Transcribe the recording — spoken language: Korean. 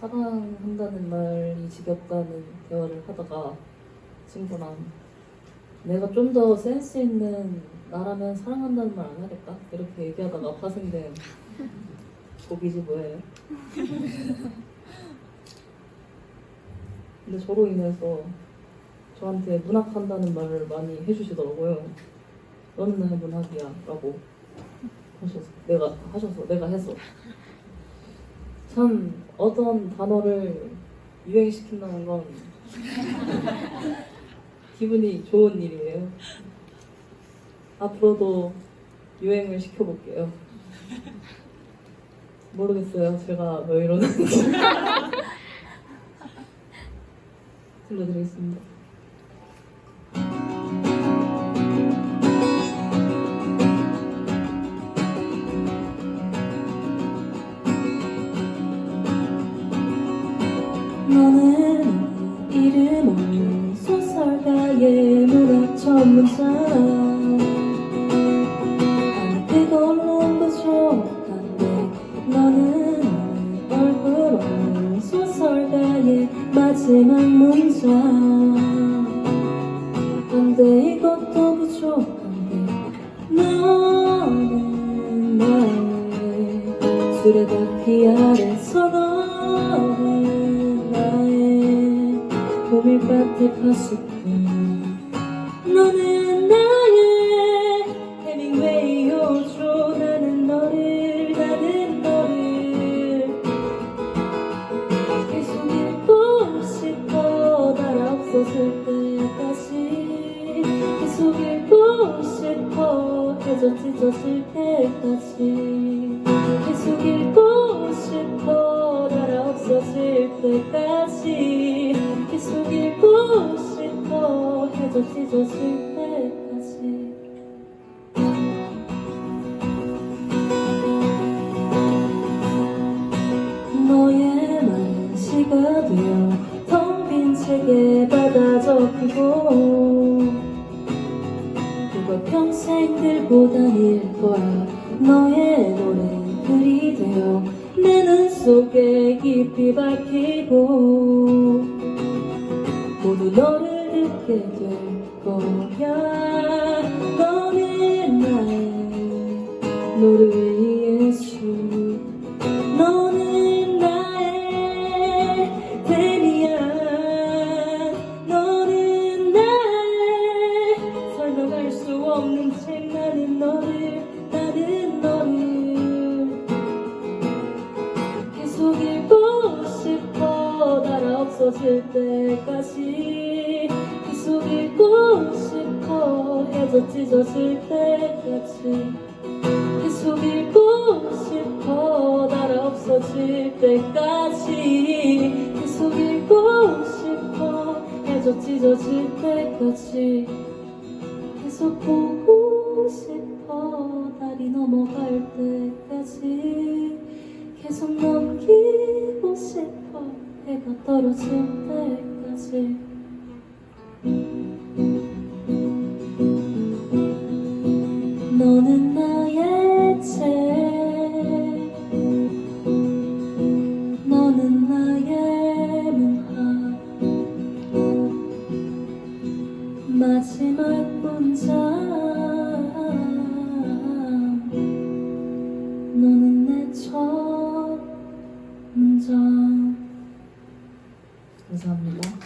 사랑한다는 말이 지겹다는 대화를 하다가 친구랑 내가 좀 더 센스 있는 나라면 사랑한다는 말 안 하겠다 이렇게 얘기하다가 파생된 곡이지 뭐예요. 근데 저로 인해서 저한테 문학한다는 말을 많이 해주시더라고요. 너는 나의 문학이야 라고 하셔서 내가 하셔서 내가 해서 참 어떤 단어를 유행시킨다는 건 기분이 좋은 일이에요. 앞으로도 유행을 시켜볼게요. 모르겠어요. 제가 왜 이러는지. 들려드리겠습니다. 너는 이름 없는 소설가의 문학 전문자. 아니 그걸로 부족한데 너는 얼굴 없는 소설가의 마지막 문장 안돼 이것도 부족한데 너는 나의 수레바퀴 아래 서 고밀밭의 파수꾼 너는 나의 해밍웨이요죠 나는 너를 나는 너를. 계속 읽고 싶어 나라 없어질 때까지 계속 읽고 싶어 해져 찢어질 때까지 계속 읽고 싶어 나라 없어질 때까지 계 속 읽고 싶어 해져 찢어질 때까지. 너의 말은 시가 되어 텅 빈 책에 받아 적히고. 그걸 평생 들고 다닐 거야. 너의 노래 글이 되어 내 눈 속에 깊이 박히고 너를 듣게 될 거야 너는 나의 노래 없어질 때까지 계속 읽고 싶어 해져 찢어질 때까지 계속 읽고 싶어 나라 없어질 때까지 계속 읽고 싶어 해져 찢어질 때까지 계속 보고 싶어 달이 넘어갈 때까지 계속 싶어 해가 떨어질 때까지. 너는 나의 책 너는 나의 문학 마지막 문장. 너는 내첫 문장 감사합니다